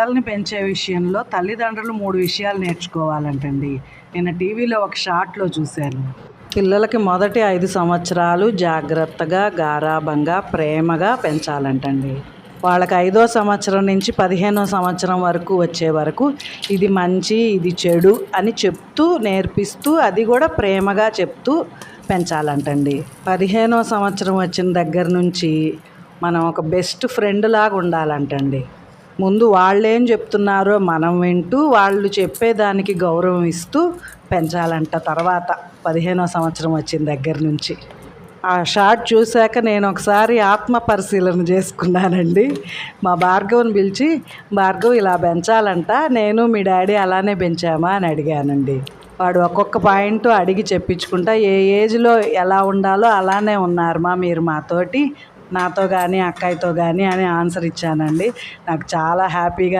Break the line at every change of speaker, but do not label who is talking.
పిల్లల్ని పెంచే విషయంలో తల్లిదండ్రులు మూడు విషయాలు నేర్చుకోవాలంటండి. నేను టీవీలో ఒక షార్ట్లో చూశాను. పిల్లలకి మొదటి ఐదు సంవత్సరాలు జాగ్రత్తగా గారాభంగా ప్రేమగా పెంచాలంటండి. వాళ్ళకి ఐదో సంవత్సరం నుంచి పదిహేనో సంవత్సరం వరకు వచ్చే వరకు ఇది మంచి ఇది చెడు అని చెప్తూ నేర్పిస్తూ అది కూడా ప్రేమగా చెప్తూ పెంచాలంటండి. పదిహేనో సంవత్సరం వచ్చిన దగ్గర నుంచి మనం ఒక బెస్ట్ ఫ్రెండ్ లాగా ఉండాలంటండి. ముందు వాళ్ళు ఏం చెప్తున్నారో మనం వింటూ వాళ్ళు చెప్పేదానికి గౌరవం ఇస్తూ పెంచాలంట తర్వాత పదిహేనో సంవత్సరం వచ్చిన దగ్గర నుంచి. ఆ షార్ట్ చూశాక నేను ఒకసారి ఆత్మ పరిశీలన చేసుకున్నానండి. మా భార్గవ్ని పిలిచి భార్గవ్ ఇలా పెంచాలంట. నేను మీ డాడీ అలానే పెంచామా? అని అడిగానండి. వాడు ఒక్కొక్క పాయింట్ అడిగి చెప్పించుకుంటా ఏ ఏజ్లో ఎలా ఉండాలో అలానే ఉన్నారు మా మీరు మాతోటి. నాతో కానీ అక్కయ్యతో కానీ అని ఆన్సర్ ఇచ్చానండి. నాకు చాలా హ్యాపీగా